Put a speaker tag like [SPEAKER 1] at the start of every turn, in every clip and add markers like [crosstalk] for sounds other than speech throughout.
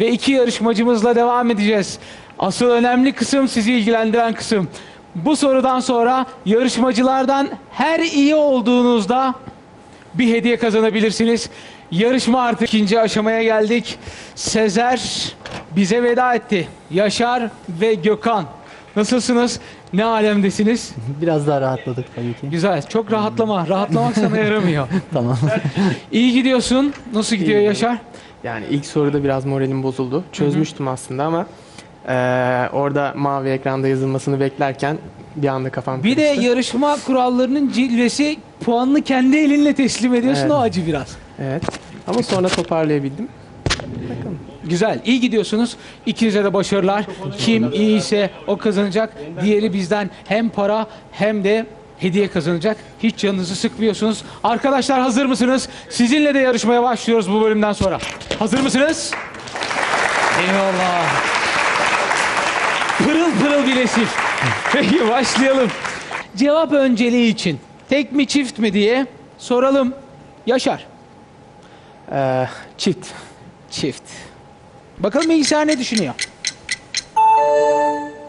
[SPEAKER 1] ve iki yarışmacımızla devam edeceğiz. Asıl önemli kısım sizi ilgilendiren kısım. Bu sorudan sonra yarışmacılardan her iyi olduğunuzda bir hediye kazanabilirsiniz. Yarışma artık ikinci aşamaya geldik. Sezer bize veda etti. Yaşar ve Gökhan. Nasılsınız? Ne alemdesiniz? [laughs]
[SPEAKER 2] Biraz daha rahatladık tabii ki.
[SPEAKER 1] Güzel. Çok rahatlama. Rahatlamak sana [laughs] yaramıyor.
[SPEAKER 2] Tamam.
[SPEAKER 1] İyi gidiyorsun. Nasıl gidiyor
[SPEAKER 3] İyi.
[SPEAKER 1] Yaşar?
[SPEAKER 3] Yani ilk soruda biraz moralim bozuldu. Çözmüştüm aslında ama eee, orada mavi ekranda yazılmasını beklerken bir anda kafam
[SPEAKER 1] Bir de
[SPEAKER 3] karıştı.
[SPEAKER 1] yarışma kurallarının cilvesi puanını kendi elinle teslim ediyorsun.
[SPEAKER 3] Evet.
[SPEAKER 1] O acı biraz.
[SPEAKER 3] Evet. Ama sonra toparlayabildim.
[SPEAKER 1] Güzel. iyi gidiyorsunuz. İkinize de başarılar. Kim iyiyse o kazanacak. Diğeri bizden hem para hem de hediye kazanacak. Hiç canınızı sıkmıyorsunuz. Arkadaşlar hazır mısınız? Sizinle de yarışmaya başlıyoruz bu bölümden sonra. Hazır mısınız? Eyvallah. Pırıl pırıl bir nesil. Peki başlayalım. Cevap önceliği için tek mi çift mi diye soralım. Yaşar.
[SPEAKER 3] Eee, çift.
[SPEAKER 1] Çift. Bakalım bilgisayar ne düşünüyor?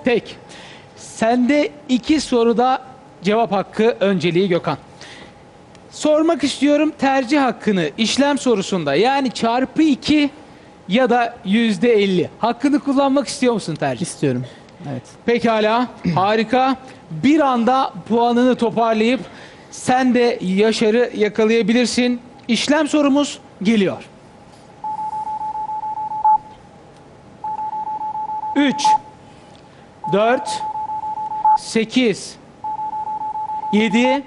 [SPEAKER 1] Tek. Sende iki soruda cevap hakkı önceliği Gökhan. Sormak istiyorum tercih hakkını işlem sorusunda yani çarpı 2 ya da yüzde 50 hakkını kullanmak istiyor musun tercih?
[SPEAKER 2] İstiyorum. Evet.
[SPEAKER 1] Pekala harika bir anda puanını toparlayıp sen de Yaşar'ı yakalayabilirsin. İşlem sorumuz geliyor. 3 4 8 7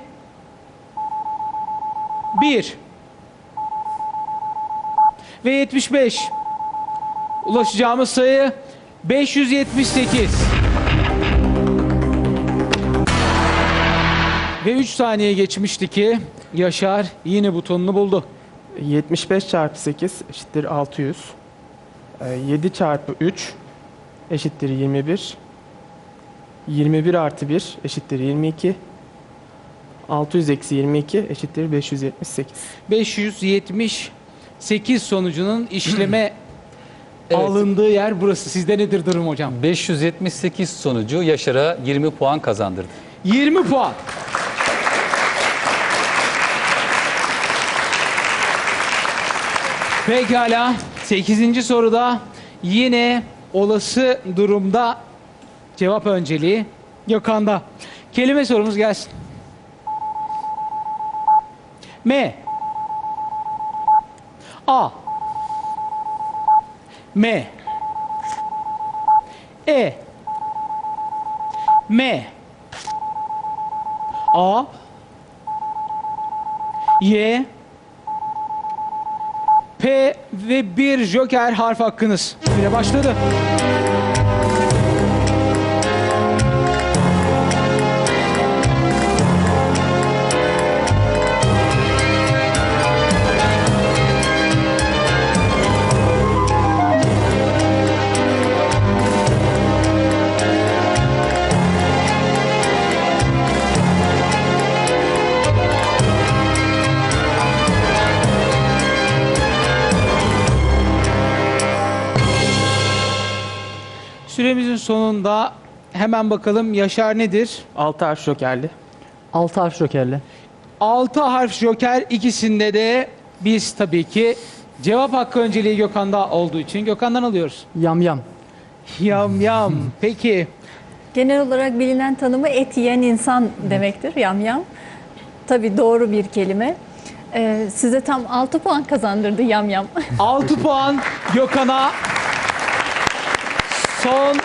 [SPEAKER 1] 1 ve 75 ulaşacağımız sayı 578 ve 3 saniye geçmişti ki Yaşar yine butonunu buldu.
[SPEAKER 3] 75 çarpı 8 eşittir 600. Eee, 7 çarpı 3 eşittir 21. 21 artı 1 eşittir 22. 600 eksi 22 eşittir 578.
[SPEAKER 1] 578 sonucunun [clears throat] işleme
[SPEAKER 4] Evet.
[SPEAKER 1] alındığı yer burası. Sizde nedir durum hocam?
[SPEAKER 4] 578 sonucu Yaşar'a 20 puan kazandırdı.
[SPEAKER 1] 20 puan. Pekala. 8. soruda yine olası durumda cevap önceliği Gökhan'da. Kelime sorumuz gelsin. M. A. M. E. M. A. Y P ve bir joker harf hakkınız. Bile başladı. Süremizin sonunda hemen bakalım Yaşar nedir?
[SPEAKER 3] 6 harf jokerli.
[SPEAKER 2] 6 harf jokerle.
[SPEAKER 1] 6 harf joker ikisinde de biz tabii ki cevap hakkı önceliği Gökhan'da olduğu için Gökhan'dan alıyoruz.
[SPEAKER 2] Yam yam.
[SPEAKER 1] Yam yam. [laughs] Peki
[SPEAKER 5] Genel olarak bilinen tanımı et yiyen insan demektir yamyam. Tabii doğru bir kelime. Ee, size tam 6 puan kazandırdı yamyam.
[SPEAKER 1] 6 puan Gökhan'a son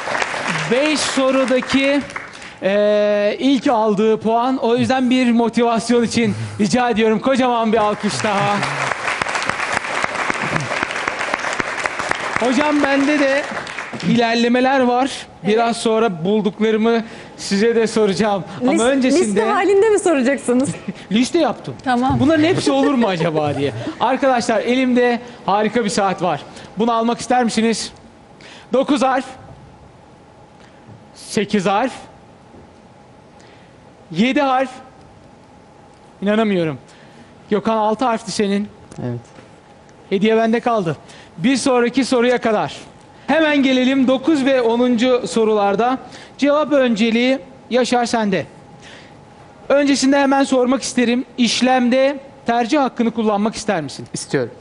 [SPEAKER 1] 5 sorudaki eee, ilk aldığı puan. O yüzden bir motivasyon için rica ediyorum kocaman bir alkış daha. Hocam bende de ilerlemeler var. Biraz sonra bulduklarımı size de soracağım. Ama
[SPEAKER 5] Lis-
[SPEAKER 1] öncesinde
[SPEAKER 5] Liste halinde mi soracaksınız? [laughs]
[SPEAKER 1] liste yaptım.
[SPEAKER 5] Tamam.
[SPEAKER 1] Bunların hepsi olur mu acaba diye. Arkadaşlar elimde harika bir saat var. Bunu almak ister misiniz? 9 harf. 8 harf. 7 harf. İnanamıyorum. Gökhan 6 harfti senin.
[SPEAKER 2] Evet.
[SPEAKER 1] Hediye bende kaldı. bir sonraki soruya kadar. Hemen gelelim 9 ve 10. sorularda. Cevap önceliği Yaşar sende. Öncesinde hemen sormak isterim. İşlemde tercih hakkını kullanmak ister misin?
[SPEAKER 3] İstiyorum.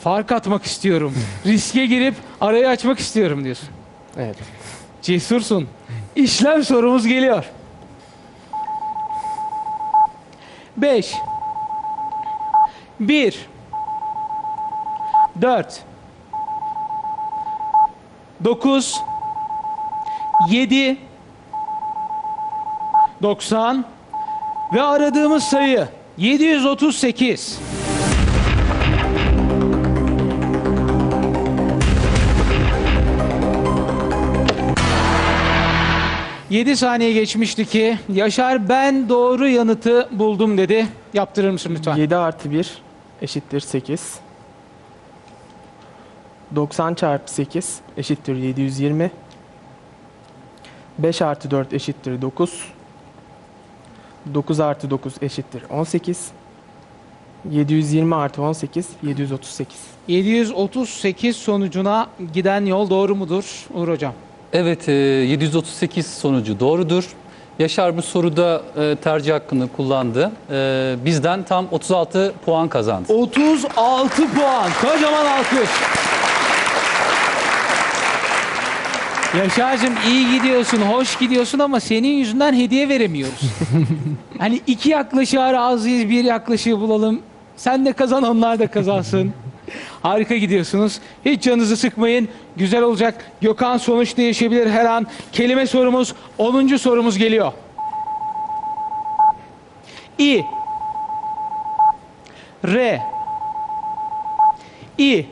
[SPEAKER 1] Fark atmak istiyorum. [laughs] Riske girip arayı açmak istiyorum diyorsun.
[SPEAKER 3] Evet.
[SPEAKER 1] Cesursun. İşlem sorumuz geliyor. 5 1 4 9 7 90 ve aradığımız sayı 738. 7 saniye geçmişti ki Yaşar ben doğru yanıtı buldum dedi. Yaptırır mısın lütfen?
[SPEAKER 3] 7 artı 1 eşittir 8. 90 çarpı 8 eşittir 720. 5 artı 4 eşittir 9. 9 artı 9 eşittir 18. 720 artı 18 738.
[SPEAKER 1] 738 sonucuna giden yol doğru mudur Uğur Hocam?
[SPEAKER 4] Evet, e, 738 sonucu doğrudur. Yaşar bu soruda e, tercih hakkını kullandı. E, Bizden tam 36 puan kazandı.
[SPEAKER 1] 36 puan. Kocaman alkış. Yaşar'cığım iyi gidiyorsun, hoş gidiyorsun ama senin yüzünden hediye veremiyoruz. [laughs] hani iki yaklaşığa razıyız, bir yaklaşığı bulalım. Sen de kazan, onlar da kazansın. Harika gidiyorsunuz. Hiç canınızı sıkmayın. Güzel olacak. Gökhan sonuç değişebilir her an. Kelime sorumuz 10. sorumuz geliyor. İ R İ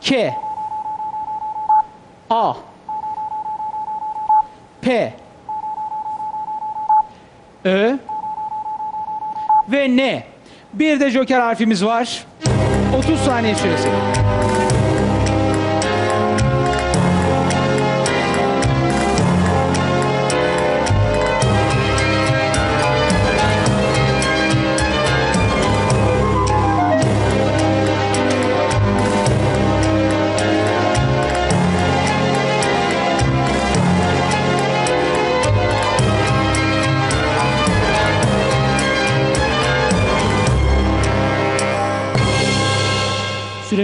[SPEAKER 1] K A P Ö ve N. Bir de joker harfimiz var. 30 saniye süresi.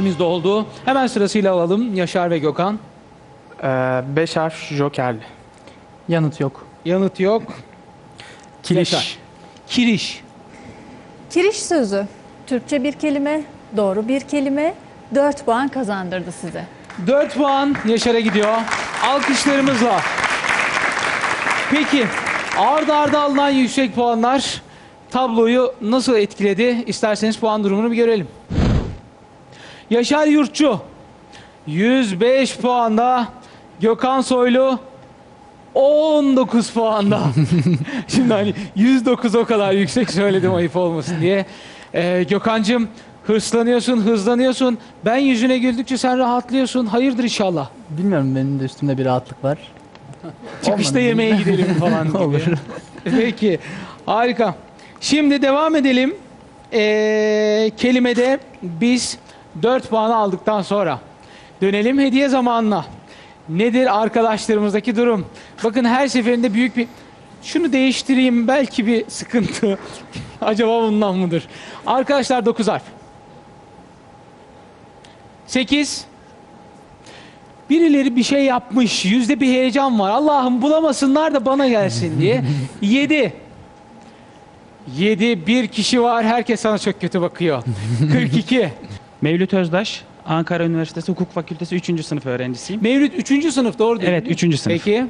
[SPEAKER 1] Süremiz doldu. Hemen sırasıyla alalım Yaşar ve Gökhan.
[SPEAKER 3] 5 harf jokerli.
[SPEAKER 2] Yanıt yok.
[SPEAKER 1] Yanıt yok.
[SPEAKER 3] Kiriş.
[SPEAKER 1] Yaşar. Kiriş.
[SPEAKER 5] Kiriş sözü. Türkçe bir kelime, doğru bir kelime. 4 puan kazandırdı size.
[SPEAKER 1] 4 puan Yaşar'a gidiyor. Alkışlarımızla. Peki arda arda alınan yüksek puanlar tabloyu nasıl etkiledi? İsterseniz puan durumunu bir görelim. Yaşar Yurtçu 105 puanda. Gökhan Soylu 19 puanda. [laughs] Şimdi hani 109 o kadar yüksek söyledim ayıp olmasın diye. Ee, Gökhan'cığım hırslanıyorsun, hızlanıyorsun. Ben yüzüne güldükçe sen rahatlıyorsun. Hayırdır inşallah.
[SPEAKER 2] Bilmiyorum benim de üstümde bir rahatlık var. [laughs]
[SPEAKER 1] Çıkışta yemeğe gidelim falan [laughs] gibi.
[SPEAKER 2] Olur.
[SPEAKER 1] Peki. Harika. Şimdi devam edelim. Ee, kelimede biz 4 puanı aldıktan sonra dönelim hediye zamanına. Nedir arkadaşlarımızdaki durum? Bakın her seferinde büyük bir şunu değiştireyim belki bir sıkıntı. [laughs] Acaba bundan mıdır? Arkadaşlar 9 harf. 8 Birileri bir şey yapmış. Yüzde bir heyecan var. Allah'ım bulamasınlar da bana gelsin diye. [laughs] 7 7 bir kişi var. Herkes sana çok kötü bakıyor. [laughs] 42
[SPEAKER 6] Mevlüt Özdaş, Ankara Üniversitesi Hukuk Fakültesi 3. sınıf öğrencisiyim.
[SPEAKER 1] Mevlüt 3. sınıf doğru değil
[SPEAKER 6] Evet,
[SPEAKER 1] mi?
[SPEAKER 6] üçüncü sınıf.
[SPEAKER 1] Peki.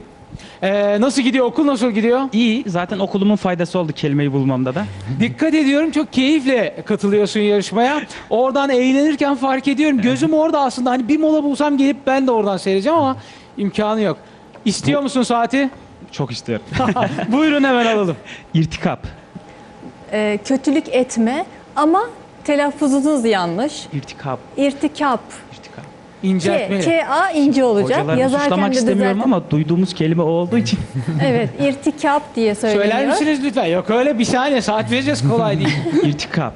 [SPEAKER 1] Ee, nasıl gidiyor? Okul nasıl gidiyor?
[SPEAKER 6] İyi, zaten okulumun faydası oldu kelimeyi bulmamda da.
[SPEAKER 1] Dikkat ediyorum çok keyifle katılıyorsun yarışmaya. Oradan eğlenirken fark ediyorum. Gözüm orada aslında. Hani bir mola bulsam gelip ben de oradan seyredeceğim ama imkanı yok. İstiyor musun saati?
[SPEAKER 6] Çok istiyorum. [laughs]
[SPEAKER 1] Buyurun hemen alalım.
[SPEAKER 6] İrtikap.
[SPEAKER 5] Ee, kötülük etme ama telaffuzunuz yanlış.
[SPEAKER 6] İrtikap.
[SPEAKER 5] İrtikap.
[SPEAKER 6] İrtikap.
[SPEAKER 5] K,
[SPEAKER 1] İnceltmeyle.
[SPEAKER 5] K-A ince olacak.
[SPEAKER 6] Hocalarını
[SPEAKER 5] Yazarken
[SPEAKER 6] suçlamak
[SPEAKER 5] de
[SPEAKER 6] istemiyorum
[SPEAKER 5] düzeltin.
[SPEAKER 6] ama duyduğumuz kelime o olduğu için. [laughs]
[SPEAKER 5] Evet, irtikap diye söyleniyor.
[SPEAKER 1] Söyler misiniz lütfen? Yok öyle bir saniye saat vereceğiz kolay değil. [laughs]
[SPEAKER 6] İrtikap.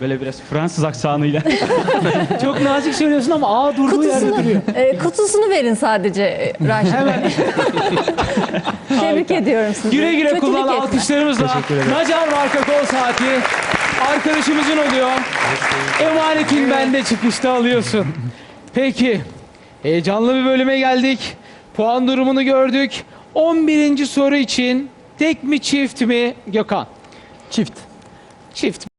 [SPEAKER 6] Böyle biraz Fransız aksanıyla. [laughs]
[SPEAKER 1] Çok nazik söylüyorsun ama A durduğu yerde
[SPEAKER 5] Kutusunu,
[SPEAKER 1] duruyor.
[SPEAKER 5] e, kutusunu verin sadece Raşit.
[SPEAKER 1] Hemen
[SPEAKER 5] Tebrik ediyorum sizi.
[SPEAKER 1] güle güle
[SPEAKER 5] Kötülük
[SPEAKER 1] kullan
[SPEAKER 5] etme.
[SPEAKER 1] alkışlarımızla.
[SPEAKER 3] Teşekkür ederim.
[SPEAKER 1] Nacar marka kol saati arkadaşımızın oluyor. Emanetin bende çıkışta alıyorsun. [laughs] Peki. Heyecanlı bir bölüme geldik. Puan durumunu gördük. 11. soru için tek mi çift mi Gökhan?
[SPEAKER 2] Çift.
[SPEAKER 1] Çift